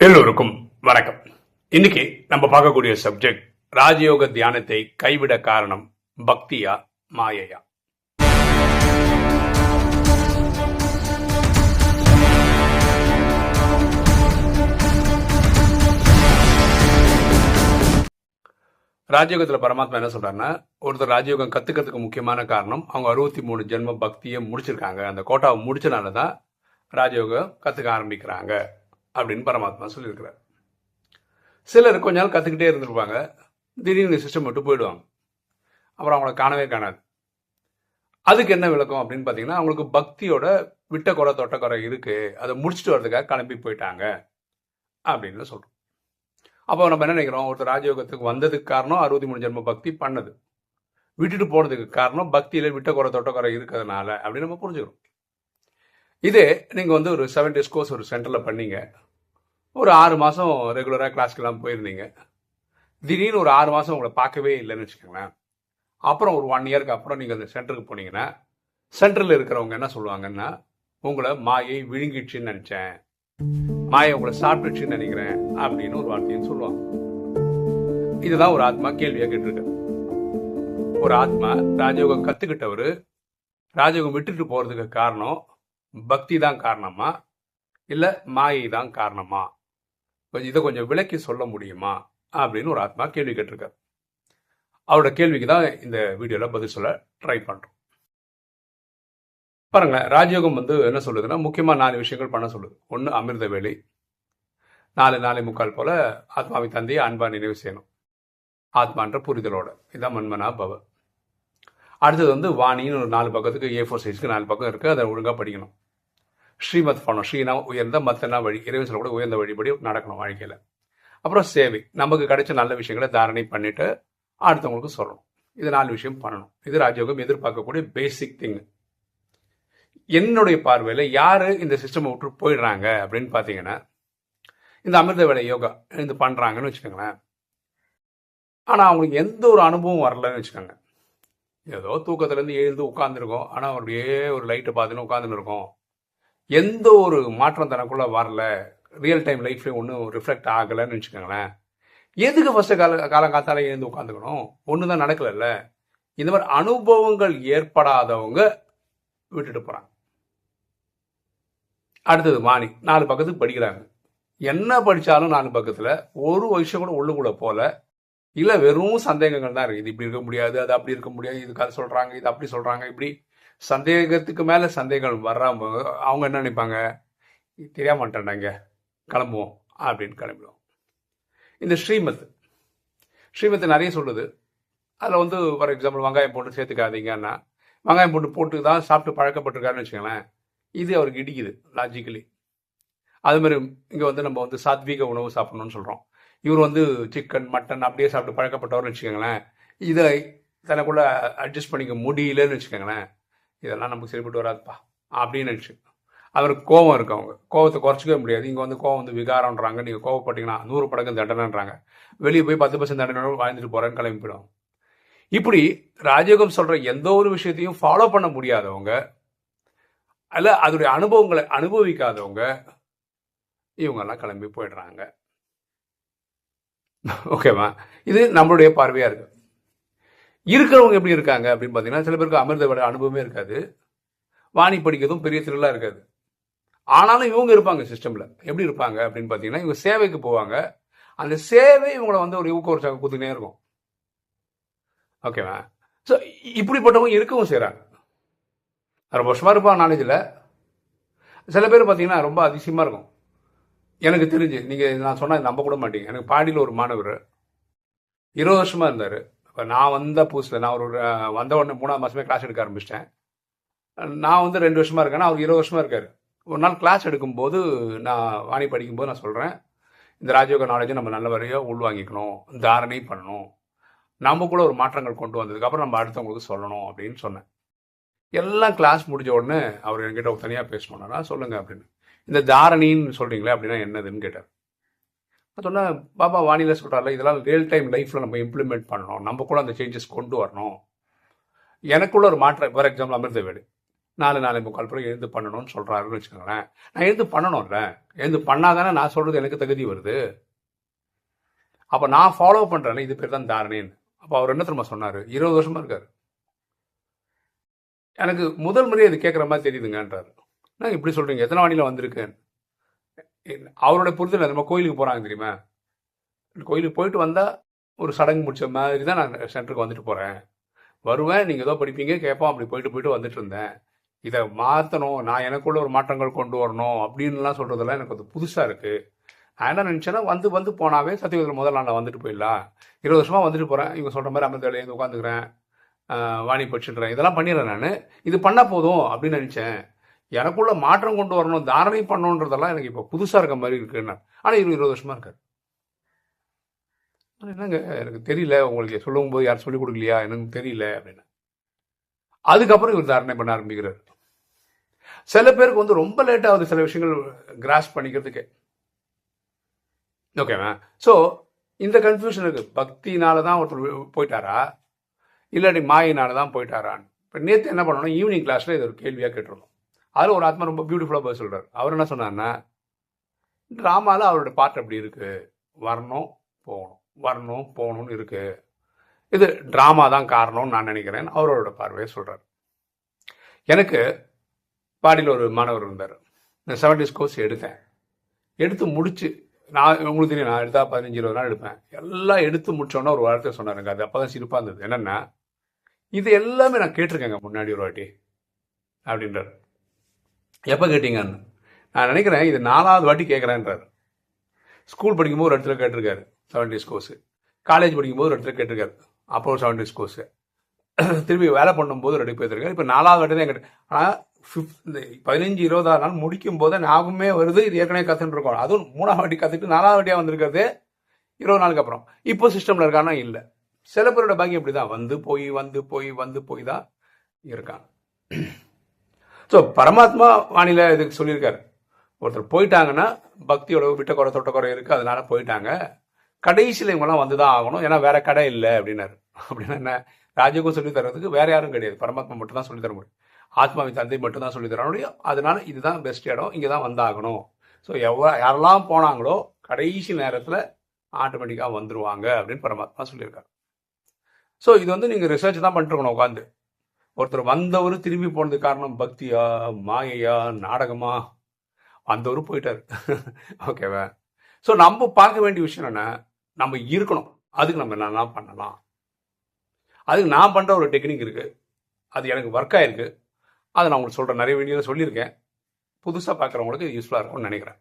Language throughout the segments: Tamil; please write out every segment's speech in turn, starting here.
எல்லோருக்கும் வணக்கம். இன்னைக்கு நம்ம பார்க்கக்கூடிய சப்ஜெக்ட் ராஜயோக தியானத்தை கைவிட காரணம் பக்தியா மாயையா? ராஜயோகத்துல பரமாத்மா என்ன சொல்றாருன்னா ஒருத்தர் ராஜயோகம் கத்துக்கிறதுக்கு முக்கியமான காரணம் அவங்க அறுபத்தி மூணு ஜென்ம பக்தியை முடிச்சிருக்காங்க. அந்த கோட்டாவை முடிச்சனால தான் ராஜயோகம் கத்துக்க ஆரம்பிக்கிறாங்க. அப்படின்னு பரமாத்மா சொல்லியிருக்கிறார். சிலர் கொஞ்ச நாள் கற்றுக்கிட்டே இருந்திருப்பாங்க. திடீர்னு சிஸ்டம் விட்டு போயிடுவாங்க. அப்புறம் அவங்கள காணவே காணாது. அதுக்கு என்ன விளக்கம் அப்படின்னு பார்த்தீங்கன்னா அவங்களுக்கு பக்தியோட விட்ட குறை தொட்ட குறை இருக்குது அதை முடிச்சுட்டு வர்றதுக்காக கிளம்பி போயிட்டாங்க அப்படின்னு சொல்கிறோம் அப்போ நம்ம என்ன நினைக்கிறோம்? ஒருத்தர் ராஜயோகத்துக்கு வந்ததுக்கு காரணம் அறுபத்தி மூணு ஜென்ம பக்தி பண்ணது. விட்டுட்டு போனதுக்கு காரணம் பக்தியில் விட்ட குறை தொட்ட குறை இருக்கிறதுனால அப்படின்னு நம்ம புரிஞ்சுக்கிறோம். இதே நீங்கள் வந்து ஒரு செவன் டேஸ் கோர்ஸ் ஒரு சென்டரில் பண்ணீங்க. ஒரு ஆறு மாதம் ரெகுலராக கிளாஸ்க்கெல்லாம் போயிருந்தீங்க. திடீர்னு ஒரு ஆறு மாதம் உங்களை பார்க்கவே இல்லைன்னு வச்சுக்கோங்களேன். அப்புறம் ஒரு ஒன் இயருக்கு அப்புறம் நீங்கள் அந்த சென்டருக்கு போனீங்கன்னா சென்டரில் இருக்கிறவங்க என்ன சொல்லுவாங்கன்னா உங்களை மாயை விழுங்கிடுச்சுன்னு நினச்சேன். மாயை உங்களை சாப்பிட்டுச்சுன்னு நினைக்கிறேன் அப்படின்னு ஒரு வார்த்தையும் சொல்லுவாங்க. இதுதான் ஒரு ஆத்மா கேள்வியாக கேட்டிருக்கு. ஒரு ஆத்மா ராஜயோகம் கற்றுக்கிட்டவர் ராஜயோகம் விட்டுட்டு போகிறதுக்கு காரணம் பக்தி தான் காரணமா இல்லை மாயை தான் காரணமா? கொஞ்சம் இதை கொஞ்சம் விளக்கி சொல்ல முடியுமா? அப்படின்னு ஒரு ஆத்மா கேள்வி கேட்டிருக்கார். அவரோட கேள்விக்கு தான் இந்த வீடியோவில் பதில் சொல்ல ட்ரை பண்ணுறோம் பாருங்களேன் ராஜயோகம் வந்து என்ன சொல்லுதுன்னா முக்கியமாக நாலு விஷயங்கள் பண்ண சொல்லுது. ஒன்று அமிர்த வேலை நாலு நாலு முக்கால் போல் ஆத்மாவை தந்தையை அன்பாக நினைவு செய்யணும். ஆத்மான்ற புரிதலோட. இதான் மண்மனா பவ. அடுத்தது வந்து வாணின்னு ஒரு நாலு பக்கத்துக்கு ஏ ஃபோர் சைஸ்க்கு நாலு பக்கம் இருக்குது அதை ஒழுங்காக படிக்கணும். ஸ்ரீமத் பண்ணணும். ஸ்ரீனா உயர்ந்த மத்தனா வழி இறைவன் சொல்லக்கூட உயர்ந்த வழிபடி நடக்கணும் வாழ்க்கையில். அப்புறம் சேவை. நமக்கு கிடைச்ச நல்ல விஷயங்களை தாரணை பண்ணிட்டு அடுத்தவங்களுக்கு சொல்லணும். இது நாலு விஷயம் பண்ணணும். இது ராஜயோகம் எதிர்பார்க்கக்கூடிய பேசிக் திங் என்னுடைய பார்வையில் யார் இந்த சிஸ்டமை விட்டு போயிடுறாங்க அப்படின்னு பார்த்தீங்கன்னா இந்த அமிர்த வேலை யோகா இது பண்ணுறாங்கன்னு வச்சுக்கோங்களேன். ஆனால் அவங்களுக்கு எந்த ஒரு அனுபவம் வரலன்னு வச்சுக்கோங்க. ஏதோ தூக்கத்துலேருந்து எழுந்து உட்காந்துருக்கோம் ஆனால் அப்படியே ஒரு லைட்டை பார்த்துன்னு உட்காந்துன்னு இருக்கோம். எந்த ஒரு மாற்றம் தனக்குள்ளே வரல. ரியல் டைம் லைஃப்லேயும் ஒன்றும் ரிஃப்ளெக்ட் ஆகலைன்னு வச்சுக்கோங்களேன். எதுக்கு ஃபஸ்ட்டு கால காலங்காத்தால எழுந்து உட்காந்துக்கணும்? ஒன்று தான் நடக்கலைல்ல. இந்த மாதிரி அனுபவங்கள் ஏற்படாதவங்க விட்டுட்டு போகிறாங்க அடுத்தது மாணி. நாலு பக்கத்துக்கு படிக்கிறாங்க. என்ன படித்தாலும் நாலு பக்கத்தில் ஒரு வருஷம் கூட உள்ளுக்குள்ளே போகல இல்லை வெறும் சந்தேகங்கள் தான் இருக்குது. இது இப்படி இருக்க முடியாது அது அப்படி இருக்க முடியாது இது கதை சொல்கிறாங்க இது அப்படி சொல்கிறாங்க இப்படி சந்தேகத்துக்கு மேலே சந்தேகம் வர்றாம அவங்க என்ன நினைப்பாங்க? தெரிய மாட்டேன்டாங்க கிளம்புவோம் அப்படின்னு கிளம்பிடுவோம். இந்த ஸ்ரீமத் ஸ்ரீமத் நிறைய சொல்லுது. அதில் வந்து ஃபார் எக்ஸாம்பிள் வெங்காயம் போட்டு சேர்த்துக்காதீங்கன்னா வெங்காயம் போட்டு போட்டு தான் சாப்பிட்டு பழக்கப்பட்டிருக்காருன்னு வச்சுக்கோங்களேன். இது அவருக்கு இடிக்குது லாஜிக்கலி அதுமாதிரி இங்கே வந்து நம்ம வந்து சாத்வீக உணவு சாப்பிடணும்னு சொல்கிறோம் இவர் வந்து சிக்கன் மட்டன் அப்படியே சாப்பிட்டு பழக்கப்பட்டவர்னு வச்சுக்கோங்களேன். இதை தனக்குள்ள அட்ஜஸ்ட் பண்ணிக்க முடியலன்னு வச்சுக்கோங்களேன். இதெல்லாம் நமக்கு சரிப்பட்டு வராதுப்பா அப்படின்னு நினச்சி. அவருக்கு கோவம் இருக்கு அவங்க. கோவத்தை குறைச்சிக்கவே முடியாது. இங்கே வந்து கோவம் வந்து விகாரம்ன்றாங்க. நீங்கள் கோவப்பட்டீங்கன்னா நூறு படக்கம் தண்டனைன்றாங்க. வெளியே போய் பத்து பர்சன்ட் தண்டனை வாழ்ந்துட்டு போகிறேன்னு கிளம்பி இப்படி ராஜயோகம் சொல்கிற எந்த ஒரு விஷயத்தையும் ஃபாலோ பண்ண முடியாதவங்க அல்ல அதோடைய அனுபவங்களை அனுபவிக்காதவங்க இவங்கெல்லாம் கிளம்பி போயிடுறாங்க. ஓகேவா இது நம்மளுடைய பார்வையாக இருக்குது இருக்கிறவங்க எப்படி இருக்காங்க அப்படின்னு பார்த்தீங்கன்னா சில பேருக்கு அமிர்த அனுபவமே இருக்காது. வாணி படிக்கிறதும் பெரிய திருவிழா இருக்காது. ஆனாலும் இவங்க இருப்பாங்க சிஸ்டமில் எப்படி இருப்பாங்க அப்படின்னு பார்த்தீங்கன்னா இவங்க சேவைக்கு போவாங்க. அந்த சேவை இவங்களை வந்து ஒரு ஊக்க உற்சாகம் கொடுத்துனே இருக்கும் ஓகேவா ஸோ இப்படிப்பட்டவங்க இருக்கவும் செய்கிறாங்க ரொம்ப வருஷமாக இருப்பான் நாலேஜில் சில பேர் பார்த்தீங்கன்னா ரொம்ப அதிசயமாக இருக்கும். எனக்கு தெரிஞ்சு நீங்கள் நான் சொன்னால் நம்ப கூட மாட்டீங்க. எனக்கு பாடியில் ஒரு மாணவர் இருபது வருஷமாக இருந்தார். இப்போ நான் வந்த புதுசில் நான் ஒரு வந்த உடனே மூணாவது மாதமே கிளாஸ் எடுக்க ஆரம்பிச்சிட்டேன். நான் வந்து ரெண்டு வருஷமாக இருக்கேன் அவர் இருபது வருஷமாக இருக்கார். ஒரு நாள் கிளாஸ் எடுக்கும்போது நான் வாணி படிக்கும்போது நான் சொல்கிறேன் இந்த ராஜயோக நாலேஜை நம்ம நல்ல வரையாக உள்வாங்கிக்கணும் தாரணை பண்ணணும். நம்ம கூட ஒரு மாற்றங்கள் கொண்டு வந்ததுக்கப்புறம் நம்ம அடுத்தவங்களுக்கு சொல்லணும் அப்படின்னு சொன்னேன். எல்லாம் கிளாஸ் முடிஞ்ச உடனே அவர் என்கிட்ட தனியாக பேசணும்னா சொல்லுங்கள் அப்படின்னு. இந்த தாரணின்னு சொல்கிறீங்களே அப்படின்னா என்னதுன்னு கேட்டார். நான் பாபா வானிலை சொல்கிறார்ல இதெல்லாம் ரியல் டைம் லைஃப்பில் நம்ம இம்ப்ளிமெண்ட் பண்ணணும். நம்ம கூட அந்த சேஞ்சஸ் கொண்டு வரணும். எனக்குள்ள ஒரு மாற்றம் ஃபார் எக்ஸாம்பிள் அமிர்த வேடு நாலு நாலு முக்கால் பிறகு எழுந்து பண்ணணும்னு சொல்கிறாருன்னு வச்சுக்கோங்களேன். நான் எழுந்து பண்ணணும்ல. எழுந்து பண்ணாதானே நான் சொல்கிறது எனக்கு தகுதி வருது. அப்போ நான் ஃபாலோ பண்ணுறேன் இது பேர் தான் தாரணின்னு. அப்போ அவர் என்ன திரும்ப சொன்னார்? இருபது வருஷமாக இருக்கார். எனக்கு முதல் முறையே இது கேட்குற மாதிரி தெரியுதுங்கன்றாரு. நான் இப்படி சொல்கிறீங்க எத்தனை வானியில் வந்திருக்கேன் அவரோட புரிதல் நம்ம கோயிலுக்கு போகிறாங்க தெரியுமா? கோயிலுக்கு போயிட்டு வந்தால் ஒரு சடங்கு முடிச்ச மாதிரி தான் நான் சென்டருக்கு வந்துட்டு போகிறேன் வருவேன் நீங்கள் ஏதோ படிப்பீங்க கேட்போம். அப்படி போயிட்டு போயிட்டு வந்துட்டு இருந்தேன். இதை மாற்றணும் நான் எனக்குள்ள ஒரு மாற்றங்கள் கொண்டு வரணும் அப்படின்லாம் சொல்கிறதெல்லாம் எனக்கு அது புதுசாக இருக்குது நான் என்ன நினச்சேன்னா வந்து வந்து போனாவே சத்தியகுதில் முதல் நாளில் நான் வந்துட்டு போயிடலாம். இருபது வருஷமாக வந்துட்டு போகிறேன் இவங்க சொல்கிற மாதிரி அமிர்த வேலையை உட்காந்துக்கிறேன் வாணி படிச்சுட்டுறேன் இதெல்லாம் பண்ணிடுறேன் நான். இது பண்ணால் போதும் அப்படின்னு நினச்சேன். எனக்குள்ள மாற்றம் கொண்டு வரணும் தாரணை பண்ணணுன்றதெல்லாம் எனக்கு இப்போ புதுசாக இருக்க மாதிரி இருக்குன்னா ஆனால் இருபது இருபது வருஷமாக இருக்காரு. என்னங்க எனக்கு தெரியல உங்களுக்கு சொல்லும் போது யாரும் சொல்லிக் கொடுக்கலையா? எனக்கு தெரியல அப்படின்னு. அதுக்கப்புறம் இவர் தாரணை பண்ண ஆரம்பிக்கிறார். சில பேருக்கு வந்து ரொம்ப லேட் ஆகுது சில விஷயங்கள் கிராஸ் பண்ணிக்கிறதுக்கு. ஓகேவா ஸோ இந்த கன்ஃபியூஷன் இருக்குது பக்தினால தான் ஒருத்தர் போயிட்டாரா? இல்லாட்டி மாயினால தான் போயிட்டாரான்னு. இப்போ நேற்று என்ன பண்ணணும்? ஈவினிங் கிளாஸில் இது ஒரு கேள்வியாக கேட்டிருந்தோம். அதில் ஒரு ஆத்மா ரொம்ப பியூட்டிஃபுல்லாக பதில் சொல்கிறார் அவர் என்ன சொன்னார்னா ட்ராமாவில் அவரோட பாட்டு அப்படி இருக்குது வரணும் போகணும். வரணும் போகணும்னு இருக்குது இது ட்ராமா தான் காரணம்னு நான் நினைக்கிறேன். அவரோட பார்வையை சொல்கிறார் எனக்கு பாடியில் ஒரு மாணவர் இருந்தார். நான் செவன்டிஸ் கோர்ஸ் எடுத்தேன். எடுத்து முடிச்சு நான் உங்களுக்கு தெரியும் நான் எடுத்தால் பதினஞ்சு இருபது நாள் எடுப்பேன். எல்லாம் எடுத்து முடிச்சோன்னா ஒரு வார்த்தை சொன்னாருங்க அது அப்போ தான் சிரிப்பாக இருந்தது. என்னென்னா இது எல்லாமே நான் கேட்டிருக்கேங்க முன்னாடி ஒரு வாட்டி அப்படின்றார். எப்போ கேட்டீங்கன்னு? நான் நினைக்கிறேன் இது நாலாவது வாட்டி கேட்குறேன்றார் ஸ்கூல் படிக்கும்போது ஒரு இடத்துல கேட்டிருக்காரு செவன் டேஸ் கோர்ஸு காலேஜ் படிக்கும்போது ஒரு இடத்துல கேட்டிருக்காரு அப்போ ஒரு செவன் டேஸ் கோர்ஸு திரும்பி வேலை பண்ணும்போது ரெடி போயிருக்காரு. இப்போ நாலாவது வாட்டி தான் கேட்டேன். ஆனால் ஃபிஃப்த் பதினஞ்சு இருபதாவது நாள் முடிக்கும் போது ஞாபகமே வருது. இது ஏற்கனவே கற்றுட்டு இருக்கோம். அதுவும் மூணாவது வாட்டி கற்றுட்டு நாலாவது வாட்டியாக வந்திருக்கிறது. இருபது நாளுக்கு அப்புறம். இப்போ சிஸ்டமில் இருக்கானா? இல்லை. சில பேரோட பாக்கியம் இப்படி தான் வந்து போய் வந்து போய் வந்து போய் தான் இருக்கான். ஸோ பரமாத்மா வானிலை இதுக்கு சொல்லியிருக்காரு. ஒருத்தர் போயிட்டாங்கன்னா பக்தியோட விட்ட குறை தொட்ட குறை இருக்குது அதனால போயிட்டாங்க. கடைசியில் இவங்கெல்லாம் வந்து தான் ஆகணும். ஏன்னா வேற கடை இல்லை அப்படின்னாரு. அப்படின்னா என்ன? ராஜயோகம் சொல்லி தர்றதுக்கு வேற யாரும் கிடையாது. பரமாத்மா மட்டும் தான் சொல்லி தர முடியும். ஆத்மாவின் தந்தை மட்டும் தான் சொல்லி தர முடியும். அதனால இதுதான் பெஸ்ட் இடம். இங்கே தான் வந்தாகணும். ஸோ எவ்வளோ யாரெல்லாம் போனாங்களோ கடைசி நேரத்தில் ஆட்டோமேட்டிக்காக வந்துடுவாங்க அப்படின்னு பரமாத்மா சொல்லியிருக்காரு. ஸோ இது வந்து நீங்கள் ரிசர்ச் தான் பண்ணிருக்கணும் உட்காந்து ஒருத்தர் வந்தவர் திரும்பி போனது காரணம் பக்தியா மாயையா நாடகமா? வந்தவர் போயிட்டார். ஓகேவா ஸோ நம்ம பார்க்க வேண்டிய விஷயம் என்ன நம்ம இருக்கணும். அதுக்கு நம்ம என்னென்னா பண்ணலாம். அதுக்கு நான் பண்ணுற ஒரு டெக்னிக் இருக்குது அது எனக்கு ஒர்க் ஆயிருக்கு அதை நான் உங்களுக்கு சொல்கிறேன் நிறைய வீடியோ சொல்லியிருக்கேன். புதுசாக பார்க்குறவங்களுக்கு யூஸ்ஃபுல்லாக இருக்கும்னு நினைக்கிறேன்.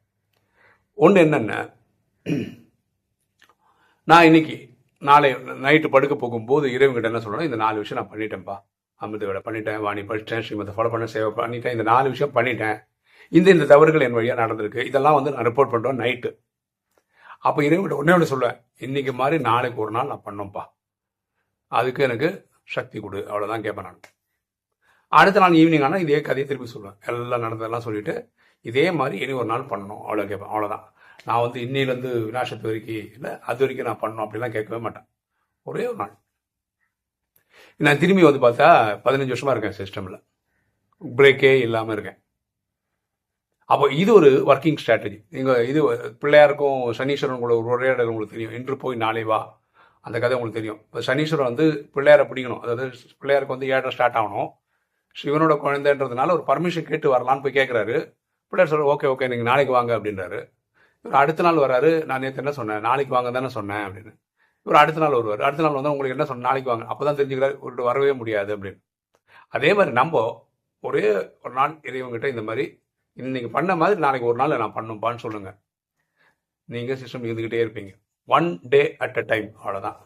ஒன்று என்னென்ன நான் இன்னைக்கு நாளை நைட்டு படுக்க போகும்போது இறைவன்கிட்ட என்ன சொல்கிறேன் இந்த நாலு விஷயம் நான் பண்ணிட்டேன்ப்பா அமிர்தோட பண்ணிட்டேன் வாணி படிச்சிட்டேன் ஸ்ரீமத்தை ஃபாலோ பண்ண சேவை பண்ணிட்டேன் இந்த நாலு விஷயம் பண்ணிட்டேன். இந்த இந்த தவறுகள் என் வழியாக நடந்திருக்கு. இதெல்லாம் வந்து நான் ரிப்போர்ட் பண்ணுறோம் நைட்டு அப்போ இறைவன்கிட்ட ஒன்றே ஒன்று சொல்லுவேன் இன்னைக்கு மாதிரி நாளைக்கு ஒரு நாள் நான் பண்ணோம்ப்பா. அதுக்கு எனக்கு சக்தி கொடு அவ்வளோதான் கேட்பேன் நான். அடுத்த நாள் ஈவினிங் ஆனால் இதே கதையை திருப்பி சொல்லுவேன். எல்லாம் நடந்ததெல்லாம் சொல்லிட்டு இதே மாதிரி இனி ஒரு நாள் பண்ணணும் அவ்வளோ கேட்பேன் அவ்வளோதான் நான் வந்து இன்னிலேருந்து விநாசத்து வரைக்கும் இல்லை அது வரைக்கும் நான் பண்ணணும் அப்படிலாம் கேட்கவே மாட்டேன். ஒரே ஒரு நாள். நான் திரும்பி வந்து பார்த்தா பதினஞ்சு வருஷமா இருக்கேன் சிஸ்டமில் பிரேக்கே இல்லாமல் இருக்கேன். அப்போ இது ஒரு ஒர்க்கிங் ஸ்ட்ராட்டஜி நீங்கள் இது பிள்ளையாருக்கும் சனீஸ்வரன் கூட ஒரு உரையாடல் உங்களுக்கு தெரியும். இன்று போய் நாளை வா. அந்த கதை உங்களுக்கு தெரியும். இப்போ சனீஸ்வரன் வந்து பிள்ளையாரை பிடிக்கணும். அதாவது பிள்ளையாருக்கு வந்து ஏழரை ஸ்டார்ட் ஆகணும். சிவனோட குழந்தைன்றதுனால ஒரு பர்மிஷன் கேட்டு வரலான்னு போய் கேட்குறாரு பிள்ளையார் சொல்ற ஓகே ஓகே நீங்கள் நாளைக்கு வாங்க அப்படின்றாரு. இவர் அடுத்த நாள் வராரு. நான் நேற்று என்ன சொன்னேன்? நாளைக்கு வாங்க தானே சொன்னேன் அப்படின்னு. இவர் அடுத்த நாள் வருவார். அடுத்த நாள் வந்து உங்களுக்கு என்ன சொன்ன நாளைக்கு வாங்க. அப்போ தான் தெரிஞ்சுக்கிறார். ஒரு வரவே முடியாது அப்படின்னு. அதே மாதிரி நம்ம ஒரே ஒரு நாள் இறைவங்கிட்ட இந்த மாதிரி இன்னைக்கு பண்ண மாதிரி நாளைக்கு ஒரு நாள் நான் பண்ணும்பான்னு சொல்லுங்கள் நீங்கள் சிஸ்டம் இருந்துக்கிட்டே இருப்பீங்க. One day at a time அவ்வளோதான்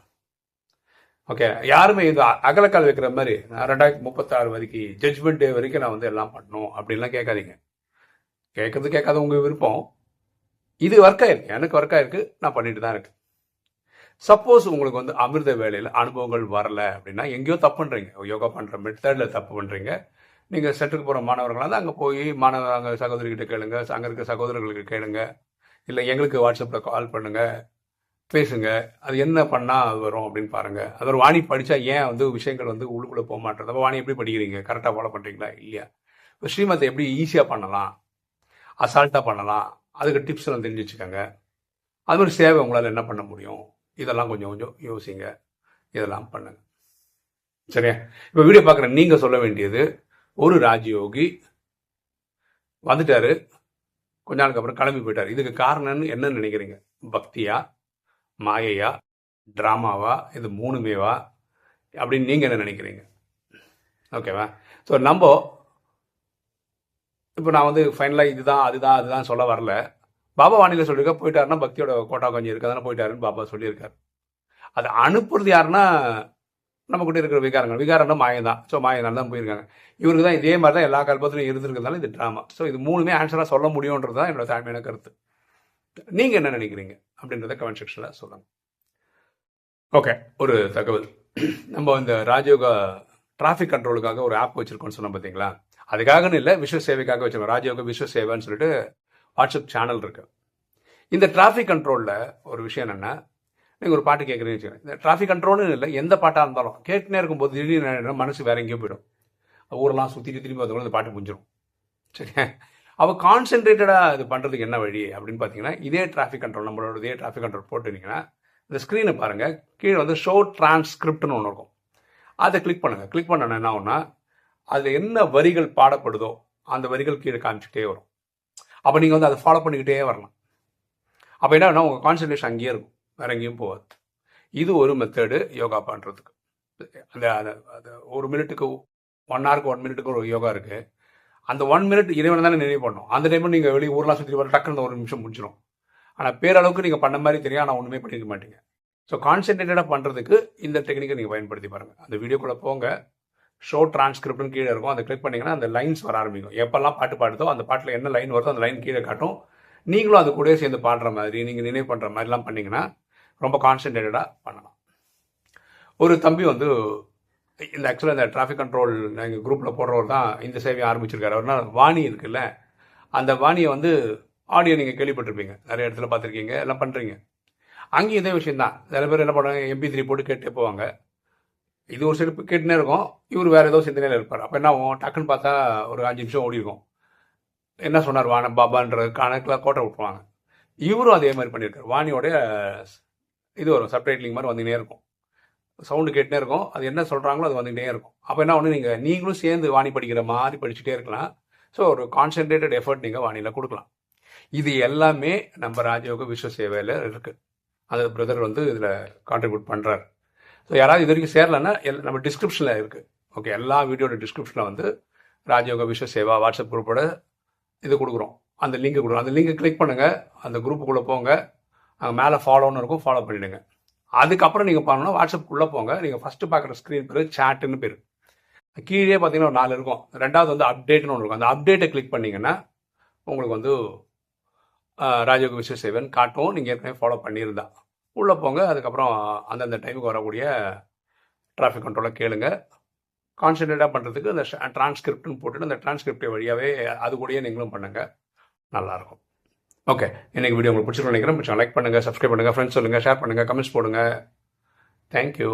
ஓகே யாருமே இது அகலக்கால் வைக்கிற மாதிரி நான் ரெண்டாயிரத்தி முப்பத்தாறு வரைக்கும் ஜட்ஜ்மெண்ட் டே வரைக்கும் நான் வந்து எல்லாம் பண்ணணும் அப்படின்லாம் கேட்காதீங்க. கேட்கறது கேட்காத உங்கள் விருப்பம். இது ஒர்க் ஆயிருக்கு. எனக்கு ஒர்க் ஆயிருக்கு. நான் பண்ணிட்டு தான் இருக்கேன். சப்போஸ் உங்களுக்கு வந்து அமிர்த வேலையில் அனுபவங்கள் வரல அப்படின்னா எங்கேயோ தப்பு பண்ணுறீங்க யோகா பண்ணுற மெத்தடில் தப்பு பண்ணுறீங்க நீங்கள் சென்டருக்கு போகிற மாணவர்களாக இருந்தால் அங்கே போய் மாணவர் அங்கே சகோதரிகிட்ட கேளுங்க. அங்கே இருக்க சகோதரர்களுக்கு கேளுங்க. இல்லை எங்களுக்கு வாட்ஸ்அப்பில் கால் பண்ணுங்க. பேசுங்க. அது என்ன பண்ணால் அது வரும் அப்படின்னு பாருங்கள் அது ஒரு வாணி படித்தா ஏன் வந்து விஷயங்கள் வந்து உள்ளுக்குள்ளே போக மாட்டேறது அப்போ வாணி எப்படி படிக்கிறீங்க? கரெக்டாக ஃபாலோ பண்ணுறீங்களா இல்லையா? இப்போ ஸ்ரீமத்தை எப்படி ஈஸியாக பண்ணலாம்? அசால்ட்டாக பண்ணலாம்? அதுக்கு டிப்ஸ் எல்லாம் தெரிஞ்சு வச்சுக்கோங்க. அது மாதிரி சேவை உங்களால் என்ன பண்ண முடியும்? இதெல்லாம் கொஞ்சம் கொஞ்சம் யோசிங்க. இதெல்லாம் பண்ணுங்க. சரியா? இப்போ வீடியோ பார்க்குற நீங்கள் சொல்ல வேண்டியது ஒரு ராஜயோகி வந்துட்டாரு. கொஞ்ச நாளுக்கு அப்புறம் கிளம்பி போயிட்டார். இதுக்கு காரணம்னு என்ன நினைக்கிறீங்க? பக்தியா? மாயையா? ட்ராமாவா? இது மூணுமேவா? அப்படின்னு நீங்கள் என்ன நினைக்கிறீங்க? ஓகேவா? ஸோ நம்ம இப்போ நான் வந்து ஃபைனலாக இதுதான் அதுதான் அதுதான் சொல்ல வரல. பாபா வாணியில் சொல்லியிருக்கா போயிட்டாருன்னா பக்தியோட கோட்டா கொஞ்சம் இருக்கதானே போயிட்டாருன்னு பாபா சொல்லியிருக்காரு. அதை அனுப்புறது யாருன்னா நம்ம கூட இருக்கிற விகாரங்கள். விகாரம்னா மாயம் தான் ஸோ மாயம் தான் போயிருக்காங்க. இவருக்கு தான் இதே மாதிரி தான் எல்லா கல்பத்திலும் இருந்திருக்கிறதால இது ட்ராமா ஸோ இது மூணுமே ஆன்சராக சொல்ல முடியுன்றது தான் என்னோட தாழ்மையான கருத்து. நீங்கள் என்ன நினைக்கிறீங்க? அப்படின்றத கமெண்ட் செக்ஷனில் சொல்லுங்கள் ஓகே ஒரு தகவல். நம்ம இந்த ராஜயோகா டிராஃபிக் கண்ட்ரோலுக்காக ஒரு ஆப் வச்சுருக்கோம்னு சொன்னோம் பார்த்தீங்களா அதுக்காகன்னு இல்லை விஸ்வ சேவைக்காக வச்சுருக்கோம். ராஜயோக விஸ்வ சேவைன்னு சொல்லிட்டு வாட்ஸ்அப் சேனல் இருக்கு. இந்த டிராஃபிக் கண்ட்ரோலில் ஒரு விஷயம் என்னென்னா நீங்கள் ஒரு பாட்டு கேட்குறீங்கன்னு வச்சுக்கோங்க. இந்த டிராஃபிக் கண்ட்ரோல்னு இல்லை எந்த பாட்டாக இருந்தாலும் கேட்டுனே இருக்கும்போது திடீர்னு மனசு வேற எங்கேயோ போயிடும். ஊரெல்லாம் சுற்றி திரும்பி வந்து இந்த பாட்டு புரிஞ்சிடும் சரியா? அவள் கான்சென்ட்ரேட்டடாக இது பண்ணுறதுக்கு என்ன வழி அப்படின்னு பார்த்தீங்கன்னா இதே டிராஃபிக் கண்ட்ரோல் நம்மளோட இதே டிராஃபிக் கண்ட்ரோல் போட்டுனீங்கன்னா இந்த ஸ்க்ரீனை பாருங்கள் கீழே வந்து ஷோ டிரான்ஸ்கிரிப்ட்னு ஒன்று இருக்கும். அதை கிளிக் பண்ணுங்கள் கிளிக் பண்ணணும் என்ன ஆகும்னா அதில் என்ன வரிகள் பாடப்படுதோ அந்த வரிகள் கீழே காமிச்சிட்டே வரும். அப்போ நீங்கள் வந்து அதை ஃபாலோ பண்ணிக்கிட்டே வரலாம். அப்போ என்ன உங்கள் கான்சன்ட்ரேஷன் அங்கேயே இருக்கும். வேற எங்கேயும் போகாது. இது ஒரு மெத்தடு யோகா பண்ணுறதுக்கு அந்த அந்த ஒரு மினிட்டுக்கு ஒன் ஹவருக்கு ஒன் மினிட்டுக்கு ஒரு யோகா இருக்குது அந்த ஒன் மினிட் இறைவனை தானே நினைவு பண்ணணும். அந்த டைமில் நீங்கள் வெளியே ஊர்லாம் சுற்றி வர டக்குன்னு ஒரு நிமிஷம் முடிச்சிடும் ஆனால் பேரளவுக்கு நீங்கள் பண்ண மாதிரி தெரியும் ஆனால் ஒன்றுமே பண்ணிக்க மாட்டீங்க. ஸோ கான்சென்ட்ரேட்டடாக பண்ணுறதுக்கு இந்த டெக்னிக்கை நீங்கள் பயன்படுத்தி பாருங்கள் அந்த வீடியோக்குள்ளே போங்க. ஷோ டிரான்ஸ்கிரிப்ட்னு கீழே இருக்கும். அதை கிளிக் பண்ணிங்கன்னா அந்த லைன்ஸ் வர ஆரம்பிக்கும். எப்போல்லாம் பாட்டு பாடுதோ அந்த பாட்டில் என்ன லைன் வருதோ அந்த லைன் கீழே காட்டும். நீங்களும் அது கூட சேர்ந்து பாடுற மாதிரி நீங்கள் நினைவு பண்ணுற மாதிரிலாம் பண்ணிங்கன்னா ரொம்ப கான்சென்ட்ரேட்டடாக பண்ணலாம். ஒரு தம்பி வந்து இந்த ஆக்சுவலாக இந்த டிராஃபிக் கண்ட்ரோல் எங்கள் குரூப்பில் போடுறவர் தான் இந்த சேவையை ஆரம்பிச்சிருக்காரு. அவர்னா வாணி இருக்குல்ல. அந்த வாணியை வந்து ஆடியோ நீங்கள் கேள்விப்பட்டிருப்பீங்க. நிறைய இடத்துல பார்த்துருக்கீங்க. எல்லாம் பண்ணுறீங்க அங்கேயும் இதே விஷயம் தான் சில பேர் என்ன பண்ணுவாங்க எம்பி த்ரீ போட்டு கேட்டே போவாங்க. இது ஒரு சிறப்பு கேட்டுனே இருக்கும். இவர் வேறு ஏதோ சிந்தனையில் இருப்பார். அப்போ என்ன ஆகும்? டக்குன்னு பார்த்தா ஒரு அஞ்சு நிமிஷம் ஓடி இருக்கும். என்ன சொன்னார்? வான பாபான்ற கணக்கில் கோட்டை விட்டுருவாங்க. இவரும் அதே மாதிரி பண்ணியிருக்காரு. வாணியோடைய இது வரும். சப்டைட்லிங் மாதிரி வந்துகிட்டே இருக்கும். சவுண்டு கேட்டுனே இருக்கும். அது என்ன சொல்கிறாங்களோ அது வந்துகிட்டே இருக்கும். அப்போ என்ன ஒன்று நீங்கள் நீங்களும் சேர்ந்து வாணி படிக்கிற மாதிரி படிச்சுட்டே இருக்கலாம். ஸோ ஒரு கான்சென்ட்ரேட்டட் எஃபர்ட் நீங்கள் வாணியில் கொடுக்கலாம். இது எல்லாமே நம்ம ராஜயோக விஸ்வ சேவையில் இருக்குது அது பிரதர் வந்து இதில் கான்ட்ரிபியூட் பண்ணுறாரு ஸோ யாராவது இது வரைக்கும் சேரலன்னா எல் நம்ம டிஸ்கிரிப்ஷனில் இருக்குது ஓகே எல்லா வீடியோட டிஸ்கிரிப்ஷனில் வந்து ராஜயோக விஷ சேவா வாட்ஸ்அப் குரூப்போட இது கொடுக்குறோம். அந்த லிங்க் கொடுக்குறோம். அந்த லிங்கை கிளிக் பண்ணுங்கள் அந்த குரூப்புக்குள்ளே போங்க. அங்கே மேலே ஃபாலோன்னு இருக்கும் ஃபாலோ பண்ணிவிடுங்க அதுக்கப்புறம் நீங்கள் பண்ணணும் வாட்ஸ்அப்புக்குள்ளே போங்க. நீங்கள் ஃபஸ்ட்டு பார்க்குற ஸ்க்ரீன் பேர் சேட்டுன்னு பேர். கீழே பார்த்தீங்கன்னா ஒரு நாலு இருக்கும். ரெண்டாவது வந்து அப்டேட்னு ஒன்று இருக்கும். அந்த அப்டேட்டை கிளிக் பண்ணிங்கன்னா உங்களுக்கு வந்து ராஜயோக விஸ்வ சேவன் காட்டும். நீங்கள் ஏற்கனவே ஃபாலோ பண்ணியிருந்தா. உள்ளே போங்க. அதுக்கப்புறம் அந்தந்த டைமுக்கு வரக்கூடிய டிராஃபிக் கண்ட்ரோலை கேளுங்க. கான்சன்ட்ரேட்டாக பண்ணுறதுக்கு அந்த டிரான்ஸ்கிரிப்ட்னு போட்டுட்டு அந்த டிரான்ஸ்கிரிப்ட் வழியாகவே அது கூடயே நீங்களும் பண்ணுங்கள் நல்லாயிருக்கும் ஓகே இன்றைக்கி வீடியோ உங்களுக்கு பிடிச்சிருக்கோம் நினைக்கிறேன். லைக் பண்ணுங்கள் சப்ஸ்கிரைப் பண்ணுங்கள் ஃப்ரெண்ட்ஸ் சொல்லுங்கள் ஷேர் பண்ணுங்கள் கமெண்ட்ஸ் போடுங்க. தேங்க்யூ